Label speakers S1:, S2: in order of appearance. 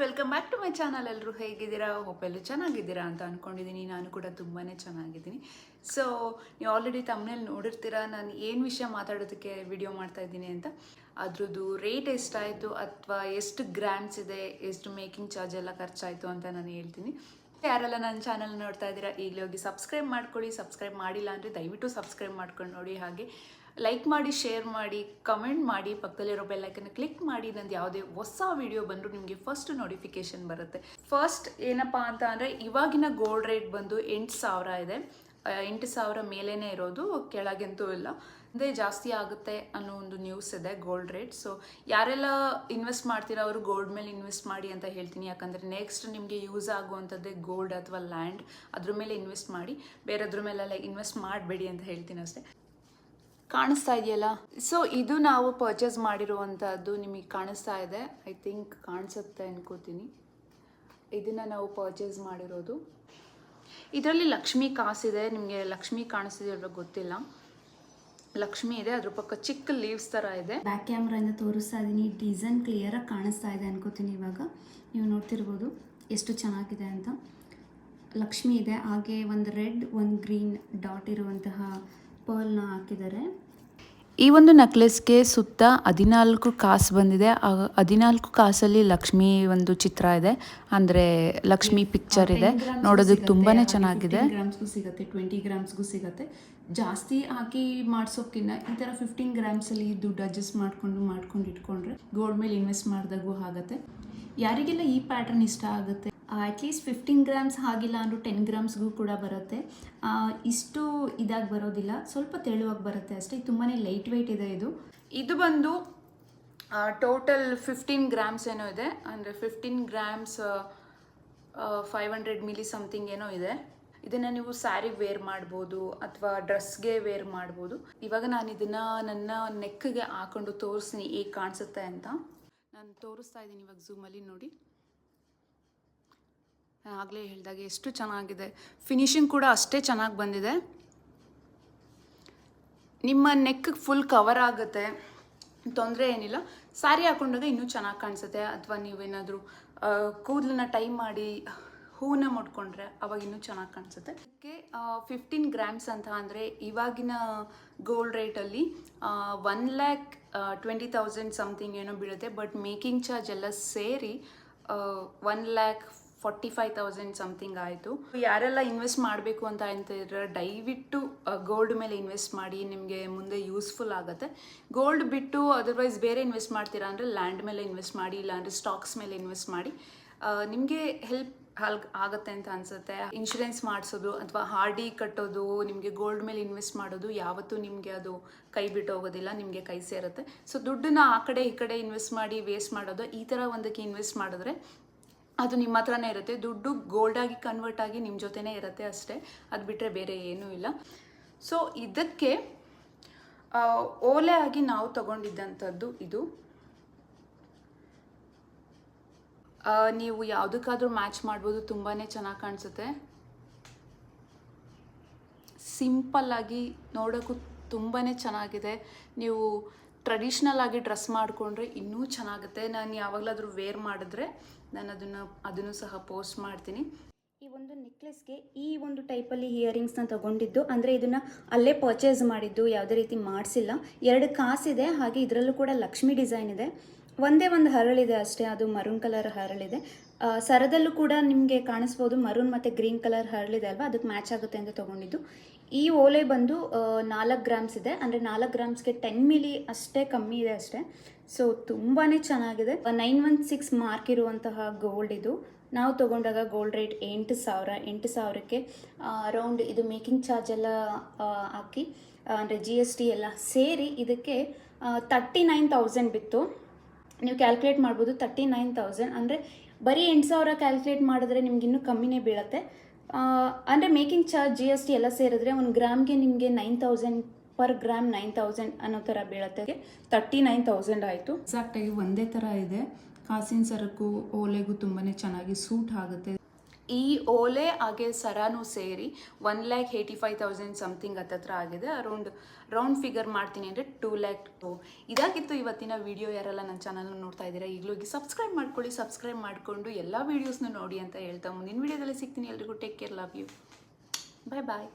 S1: Welcome back to my channel. ಎಲ್ಲರೂ ಹೇಗಿದ್ದೀರಾ? Hope ಎಲ್ಲರೂ ಚೆನ್ನಾಗಿದ್ದೀರಾ ಅಂತ ಅಂದ್ಕೊಂಡಿದ್ದೀನಿ ನಾನು ಕೂಡ ತುಂಬಾ ಚೆನ್ನಾಗಿದ್ದೀನಿ. ಸೊ ನೀವು ಆಲ್ರೆಡಿ ತಮ್ಮನೇಲಿ ನೋಡಿರ್ತೀರಾ? ನಾನು ಏನು ವಿಷಯ ಮಾತಾಡೋದಕ್ಕೆ ವಿಡಿಯೋ ಮಾಡ್ತಾ ಇದ್ದೀನಿ ಅಂತ. ಅದ್ರದ್ದು ರೇಟ್ ಎಷ್ಟಾಯಿತು ಅಥವಾ ಎಷ್ಟು ಗ್ರ್ಯಾಂಡ್ಸ್ ಇದೆ? ಎಷ್ಟು ಮೇಕಿಂಗ್ ಚಾರ್ಜ್ ಎಲ್ಲ ಖರ್ಚಾಯಿತು ಅಂತ ನಾನು ಹೇಳ್ತೀನಿ. ಯಾರೆಲ್ಲ ನನ್ನ ಚಾನಲ್ ನೋಡ್ತಾ ಇದ್ದೀರಾ, ಈಗಲೇ ಹೋಗಿ ಸಬ್ಸ್ಕ್ರೈಬ್ ಮಾಡ್ಕೊಳ್ಳಿ. ಸಬ್ಸ್ಕ್ರೈಬ್ ಮಾಡಿಲ್ಲ ಅಂದರೆ ದಯವಿಟ್ಟು ಸಬ್ಸ್ಕ್ರೈಬ್ ಮಾಡ್ಕೊಂಡು ನೋಡಿ. ಹಾಗೆ ಲೈಕ್ ಮಾಡಿ ಶೇರ್ ಮಾಡಿ ಕಮೆಂಟ್ ಮಾಡಿ, ಪಕ್ಕದಲ್ಲಿರೋ ಬೆಲ್ಲೈಕನ್ನು ಕ್ಲಿಕ್ ಮಾಡಿ ನಂದು ಯಾವುದೇ ಹೊಸ ವಿಡಿಯೋ ಬಂದರೂ ನಿಮಗೆ ಫಸ್ಟ್ ನೋಟಿಫಿಕೇಶನ್ ಬರುತ್ತೆ. ಫಸ್ಟ್ ಏನಪ್ಪ ಅಂತ ಅಂದರೆ ಇವಾಗಿನ ಗೋಲ್ಡ್ ರೇಟ್ ಬಂದು ಎಂಟು ಸಾವಿರ ಇದೆ. ಎಂಟು ಸಾವಿರ ಮೇಲೇ ಇರೋದು, ಕೆಳಗೆಂತೂ ಇಲ್ಲ. ಅದೇ ಜಾಸ್ತಿ ಆಗುತ್ತೆ ಅನ್ನೋ ಒಂದು ನ್ಯೂಸ್ ಇದೆ ಗೋಲ್ಡ್ ರೇಟ್ ಸೊ ಯಾರೆಲ್ಲ ಇನ್ವೆಸ್ಟ್ ಮಾಡ್ತೀರಾ ಅವರು ಗೋಲ್ಡ್ ಮೇಲೆ ಇನ್ವೆಸ್ಟ್ ಮಾಡಿ ಅಂತ ಹೇಳ್ತೀನಿ. ಯಾಕಂದರೆ ನೆಕ್ಸ್ಟ್ ನಿಮಗೆ ಯೂಸ್ ಆಗುವಂಥದ್ದೇ ಗೋಲ್ಡ್ ಅಥವಾ ಲ್ಯಾಂಡ್ ಅದ್ರ ಮೇಲೆ ಇನ್ವೆಸ್ಟ್ ಮಾಡಿ, ಬೇರೆದ್ರ ಮೇಲೆಲ್ಲ ಇನ್ವೆಸ್ಟ್ ಮಾಡಬೇಡಿ ಅಂತ ಹೇಳ್ತೀನಿ ಅಷ್ಟೇ. ಕಾಣಿಸ್ತಾ ಇದೆಯಲ್ಲ? ಸೊ ಇದು ನಾವು ಪರ್ಚೇಸ್ ಮಾಡಿರುವಂಥದ್ದು ನಿಮಗೆ ಕಾಣಿಸ್ತಾ ಇದೆ. ಐ ಥಿಂಕ್ ಕಾಣಿಸುತ್ತೆ ಅನ್ಕೋತೀನಿ. ಇದನ್ನು ನಾವು ಪರ್ಚೇಸ್ ಮಾಡಿರೋದು. ಇದರಲ್ಲಿ ಲಕ್ಷ್ಮಿ ಕಾಸಿದೆ. ನಿಮಗೆ ಲಕ್ಷ್ಮಿ ಕಾಣಿಸ್ತಿದೆ ಇಲ್ವೋ ಗೊತ್ತಿಲ್ಲ. ಲಕ್ಷ್ಮಿ ಇದೆ. ಅದ್ರ ಪಕ್ಕ ಚಿಕ್ಕ ಲೀವ್ಸ್ ಥರ ಇದೆ.
S2: ಬ್ಯಾಕ್ ಕ್ಯಾಮ್ರಾಯಿಂದ ತೋರಿಸ್ತಾ ಇದ್ದೀನಿ ಡಿಸೈನ್ ಕ್ಲಿಯರಾಗಿ ಕಾಣಿಸ್ತಾ ಇದೆ ಅನ್ಕೋತೀನಿ ಇವಾಗ. ನೀವು ನೋಡ್ತಿರ್ಬೋದು ಎಷ್ಟು ಚೆನ್ನಾಗಿದೆ ಅಂತ. ಲಕ್ಷ್ಮಿ ಇದೆ. ಹಾಗೆ ಒಂದು ರೆಡ್, ಒಂದು ಗ್ರೀನ್ ಡಾಟ್ ಇರುವಂತಹ ಪರ್ಲ್ನ ಹಾಕಿದ್ದಾರೆ.
S1: ಈ ಒಂದು ನೆಕ್ಲೆಸ್ಗೆ ಸುತ್ತ ಹದಿನಾಲ್ಕು ಕಾಸು ಬಂದಿದೆ. ಹದಿನಾಲ್ಕು ಕಾಸಲ್ಲಿ ಲಕ್ಷ್ಮಿ ಒಂದು ಚಿತ್ರ ಇದೆ. ಅಂದರೆ ಲಕ್ಷ್ಮಿ ಪಿಕ್ಚರ್ ಇದೆ. ನೋಡೋದಕ್ಕೆ ತುಂಬಾ ಚೆನ್ನಾಗಿದೆ
S2: ಗ್ರಾಮ್ಸ್ಗೂ ಸಿಗುತ್ತೆ. ಟ್ವೆಂಟಿ ಗ್ರಾಮ್ಸ್ಗೂ ಸಿಗುತ್ತೆ. ಜಾಸ್ತಿ ಹಾಕಿ ಮಾಡಿಸೋಕ್ಕಿಂತ ಈ ಥರ ಫಿಫ್ಟೀನ್ ಗ್ರಾಮ್ಸಲ್ಲಿ ದುಡ್ಡು ಅಡ್ಜಸ್ಟ್ ಮಾಡಿಕೊಂಡು ಮಾಡ್ಕೊಂಡು ಇಟ್ಕೊಂಡ್ರೆ ಗೋಲ್ಡ್ ಮೇಲೆ ಇನ್ವೆಸ್ಟ್ ಮಾಡಿದಾಗೂ ಆಗುತ್ತೆ. ಯಾರಿಗೆಲ್ಲ ಈ ಪ್ಯಾಟರ್ನ್ ಇಷ್ಟ ಆಗುತ್ತೆ? ಅಟ್ಲೀಸ್ಟ್ ಫಿಫ್ಟೀನ್ ಗ್ರಾಮ್ಸ್ ಆಗಿಲ್ಲ ಅಂದರೂ ಟೆನ್ ಗ್ರಾಮ್ಸ್ಗೂ ಕೂಡ ಬರುತ್ತೆ. ಇಷ್ಟು ಇದಾಗಿ ಬರೋದಿಲ್ಲ. ಸ್ವಲ್ಪ ತೆಳುವಾಗಿ ಬರುತ್ತೆ ಅಷ್ಟೇ. ತುಂಬಾ ಲೈಟ್ ವೆಯ್ಟ್ ಇದೆ ಇದು.
S1: ಇದು ಬಂದು ಟೋಟಲ್ ಫಿಫ್ಟೀನ್ ಗ್ರಾಮ್ಸ್ ಏನೋ ಇದೆ. ಅಂದರೆ fifteen grams five hundred milli something ಏನೋ ಇದೆ. ಇದನ್ನು ನೀವು ಸ್ಯಾರಿಗೆ ವೇರ್ ಮಾಡ್ಬೋದು ಅಥವಾ ಡ್ರೆಸ್ಗೆ ವೇರ್ ಮಾಡ್ಬೋದು. ಇವಾಗ ನಾನು ಇದನ್ನು ನನ್ನ ನೆಕ್ಗೆ ಹಾಕೊಂಡು ತೋರಿಸ್ತೀನಿ. ಹೇಗೆ ಕಾಣಿಸುತ್ತೆ ಅಂತ. ನಾನು ತೋರಿಸ್ತಾ ಇದ್ದೀನಿ ಇವಾಗ ಝೂಮಲ್ಲಿ ನೋಡಿ. ಆಗಲೇ ಹೇಳಿದಾಗ ಎಷ್ಟು ಚೆನ್ನಾಗಿದೆ. ಫಿನಿಶಿಂಗ್ ಕೂಡ ಅಷ್ಟೇ ಚೆನ್ನಾಗಿ ಬಂದಿದೆ. ನಿಮ್ಮ ನೆಕ್ ಫುಲ್ ಕವರ್ ಆಗುತ್ತೆ. ತೊಂದರೆ ಏನಿಲ್ಲ. ಸ್ಯಾರಿ ಹಾಕೊಂಡಾಗ ಇನ್ನೂ ಚೆನ್ನಾಗಿ ಕಾಣಿಸುತ್ತೆ. ಅಥವಾ ನೀವೇನಾದರೂ ಕೂದಲನ್ನ ಟೈ ಮಾಡಿ ಹೂವನ್ನ ಮುಟ್ಕೊಂಡ್ರೆ ಅವಾಗ ಇನ್ನೂ ಚೆನ್ನಾಗಿ ಕಾಣಿಸುತ್ತೆ. ಅದಕ್ಕೆ ಫಿಫ್ಟೀನ್ ಗ್ರಾಮ್ಸ್ ಅಂತ ಅಂದರೆ ಇವಾಗಿನ ಗೋಲ್ಡ್ ರೇಟಲ್ಲಿ one lakh twenty thousand something ಏನೋ ಬೀಳುತ್ತೆ. ಬಟ್ ಮೇಕಿಂಗ್ ಚಾರ್ಜ್ ಎಲ್ಲ ಸೇರಿ one lakh forty five thousand something ಆಯಿತು. ಯಾರೆಲ್ಲ ಇನ್ವೆಸ್ಟ್ ಮಾಡಬೇಕು ಅಂತ ಅಂತಿದ್ರೆ ದಯವಿಟ್ಟು ಗೋಲ್ಡ್ ಮೇಲೆ ಇನ್ವೆಸ್ಟ್ ಮಾಡಿ, ನಿಮಗೆ ಮುಂದೆ ಯೂಸ್ಫುಲ್ ಆಗುತ್ತೆ. ಗೋಲ್ಡ್ ಬಿಟ್ಟು ಅದರ್ವೈಸ್ ಬೇರೆ ಇನ್ವೆಸ್ಟ್ ಮಾಡ್ತೀರಾ ಅಂದರೆ ಲ್ಯಾಂಡ್ ಮೇಲೆ ಇನ್ವೆಸ್ಟ್ ಮಾಡಿ, ಇಲ್ಲಾಂದರೆ ಸ್ಟಾಕ್ಸ್ ಮೇಲೆ ಇನ್ವೆಸ್ಟ್ ಮಾಡಿ ನಿಮಗೆ ಹೆಲ್ಪ್ ಹಾಲ್, ಆಗುತ್ತೆ ಅಂತ ಅನಿಸುತ್ತೆ. ಇನ್ಶೂರೆನ್ಸ್ ಮಾಡಿಸೋದು ಅಥವಾ ಹಾರ್ಡಿ ಕಟ್ಟೋದು, ನಿಮಗೆ ಗೋಲ್ಡ್ ಮೇಲೆ ಇನ್ವೆಸ್ಟ್ ಮಾಡೋದು, ಯಾವತ್ತೂ ನಿಮಗೆ ಅದು ಕೈ ಬಿಟ್ಟು ಹೋಗೋದಿಲ್ಲ, ನಿಮಗೆ ಕೈ ಸೇರುತ್ತೆ. ಸೊ ದುಡ್ಡನ್ನ ಆ ಕಡೆ ಈ ಕಡೆ ಇನ್ವೆಸ್ಟ್ ಮಾಡಿ ವೇಸ್ಟ್ ಮಾಡೋದು, ಈ ಥರ ಒಂದಕ್ಕೆ ಇನ್ವೆಸ್ಟ್ ಮಾಡಿದ್ರೆ ಅದು ನಿಮ್ಮ ಹತ್ರನೇ ಇರುತ್ತೆ. ದುಡ್ಡು ಗೋಲ್ಡಾಗಿ ಕನ್ವರ್ಟ್ ಆಗಿ ನಿಮ್ಮ ಜೊತೆನೇ ಇರುತ್ತೆ ಅಷ್ಟೇ. ಅದು ಬಿಟ್ಟರೆ ಬೇರೆ ಏನೂ ಇಲ್ಲ. ಸೊ ಇದಕ್ಕೆ ಓಲೆ ಆಗಿ ನಾವು ತಗೊಂಡಿದ್ದಂಥದ್ದು ಇದು. ನೀವು ಯಾವುದಕ್ಕಾದ್ರೂ ಮ್ಯಾಚ್ ಮಾಡ್ಬೋದು. ತುಂಬಾ ಚೆನ್ನಾಗಿ ಕಾಣಿಸುತ್ತೆ. ಸಿಂಪಲ್ ಆಗಿ ನೋಡೋಕ್ಕೂ ತುಂಬಾ ಚೆನ್ನಾಗಿದೆ. ನೀವು ಟ್ರೆಡಿಷ್ನಲ್ ಆಗಿ ಡ್ರೆಸ್ ಮಾಡಿಕೊಂಡ್ರೆ ಇನ್ನೂ ಚೆನ್ನಾಗುತ್ತೆ. ನಾನು ಯಾವಾಗಲಾದರೂ ವೇರ್ ಮಾಡಿದ್ರೆ ನಾನು ಅದನ್ನು ಅದನ್ನು ಸಹ ಪೋಸ್ಟ್ ಮಾಡ್ತೀನಿ.
S2: ಈ ಒಂದು ನೆಕ್ಲೆಸ್ಗೆ ಈ ಒಂದು ಟೈಪಲ್ಲಿ ಇಯರಿಂಗ್ಸ್ನ ತಗೊಂಡಿದ್ದು, ಅಂದರೆ ಇದನ್ನು ಅಲ್ಲೇ ಪರ್ಚೇಸ್ ಮಾಡಿದ್ದು ಯಾವುದೇ ರೀತಿ ಮಾಡಿಸಿಲ್ಲ. ಎರಡು ಕಾಸಿದೆ, ಹಾಗೆ ಇದರಲ್ಲೂ ಕೂಡ ಲಕ್ಷ್ಮಿ ಡಿಸೈನ್ ಇದೆ. ಒಂದೇ ಒಂದು ಹರಳಿದೆ ಅಷ್ಟೇ, ಅದು ಮರೂನ್ ಕಲರ್ ಹರಳಿದೆ. ಸರದಲ್ಲೂ ಕೂಡ ನಿಮಗೆ ಕಾಣಿಸ್ಬೋದು ಮರೂನ್ ಮತ್ತು ಗ್ರೀನ್ ಕಲರ್ ಹರಳಿದೆ ಅಲ್ವಾ? ಅದಕ್ಕೆ ಮ್ಯಾಚ್ ಆಗುತ್ತೆ ಅಂತ ತೊಗೊಂಡಿದ್ದು. ಈ ಓಲೆ ಬಂದು ನಾಲ್ಕು ಗ್ರಾಮ್ಸ್ ಇದೆ. ಅಂದರೆ ನಾಲ್ಕು ಗ್ರಾಮ್ಸ್ಗೆ ಟೆನ್ ಮಿಲಿ ಅಷ್ಟೇ ಕಮ್ಮಿ ಇದೆ ಅಷ್ಟೇ. ಸೊ ತುಂಬಾ ಚೆನ್ನಾಗಿದೆ. ನೈನ್ ಒನ್ ಸಿಕ್ಸ್ ಮಾರ್ಕ್ ಇರುವಂತಹ ಗೋಲ್ಡ್ ಇದು. ನಾವು ತೊಗೊಂಡಾಗ ಗೋಲ್ಡ್ ರೇಟ್ ಎಂಟು ಸಾವಿರ, ಎಂಟು ಸಾವಿರಕ್ಕೆ ಅರೌಂಡ್ ಇದು ಮೇಕಿಂಗ್ ಚಾರ್ಜ್ ಎಲ್ಲ ಹಾಕಿ, ಅಂದರೆ ಜಿ ಎಸ್ ಟಿ ಎಲ್ಲ ಸೇರಿ ಇದಕ್ಕೆ ತರ್ಟಿ ನೈನ್ ತೌಸಂಡ್ ಬಿತ್ತು. ನೀವು ಕ್ಯಾಲ್ಕುಲೇಟ್ ಮಾಡ್ಬೋದು ತರ್ಟಿ ನೈನ್ ತೌಸಂಡ್ ಅಂದರೆ ಬರೀ ಎಂಟು ಸಾವಿರ ಕ್ಯಾಲ್ಕುಲೇಟ್ ಮಾಡಿದ್ರೆ ನಿಮ್ಗೆ ಇನ್ನೂ ಕಮ್ಮಿನೇ ಬೀಳುತ್ತೆ. ಅಂದರೆ making charge G S T ಎಲ್ಲ ಸೇರಿದ್ರೆ ಒಂದು ಗ್ರಾಮ್ಗೆ ನಿಮಗೆ nine thousand per gram nine thousand ಅನ್ನೋ ಥರ ಬೀಳತ್ತೆ. ತರ್ಟಿ ನೈನ್ ತೌಸಂಡ್ ಆಯಿತು.
S3: ಎಕ್ಸಾಕ್ಟಾಗಿ ಒಂದೇ ಥರ ಇದೆ. ಕಾಸಿನ ಸರಕು, ಓಲೆಗೂ ತುಂಬಾ ಚೆನ್ನಾಗಿ ಸೂಟ್ ಆಗುತ್ತೆ.
S1: ಈ ಓಲೆ ಹಾಗೆ ಸರಾನು ಸೇರಿ one lakh eighty five thousand something ಹತ್ತತ್ರ ಆಗಿದೆ. ಅರೌಂಡ್ ರೌಂಡ್ ಫಿಗರ್ ಮಾಡ್ತೀನಿ ಅಂದರೆ ಟೂ ಲ್ಯಾಕ್ ಇದಾಗಿತ್ತು ಇವತ್ತಿನ ವಿಡಿಯೋ ಯಾರೆಲ್ಲ ನನ್ನ ಚಾನಲ್ ನೋಡ್ತಾ ಇದ್ದೀರಾ, ಈಗಲೂ ಸಬ್ಸ್ಕ್ರೈಬ್ ಮಾಡ್ಕೊಳ್ಳಿ. ಸಬ್ಸ್ಕ್ರೈಬ್ ಮಾಡಿಕೊಂಡು ಎಲ್ಲ ವೀಡಿಯೋಸ್ನ ನೋಡಿ ಅಂತ ಹೇಳ್ತಾ ಮುಂದಿನ ವೀಡಿಯೋದಲ್ಲಿ ಸಿಗ್ತೀನಿ ಎಲ್ರಿಗೂ. Take care love you bye bye